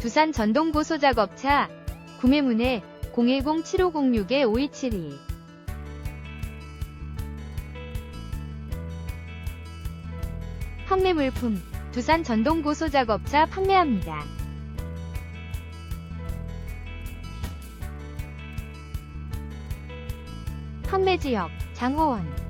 두산 전동 고소 작업차 구매문의 010-7506-5272 판매 물품 두산 전동 고소 작업차 판매합니다. 판매 지역 장호원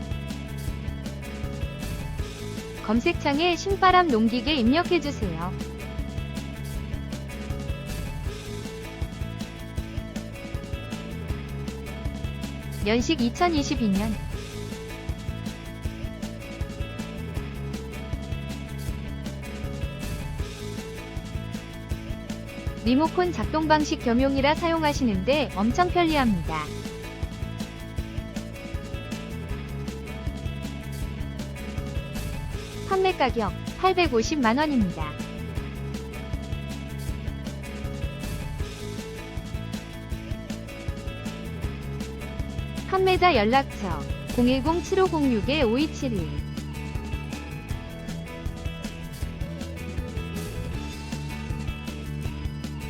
검색창에 신바람 농기계 입력해주세요. 연식 2022년 리모콘 작동 방식 겸용이라 사용하시는데 엄청 편리합니다. 판매 가격 850만원입니다. 판매자 연락처 010-7506-5271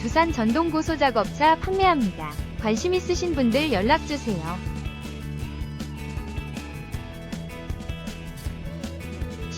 두산 전동 고소 작업차 판매합니다. 관심 있으신 분들 연락주세요.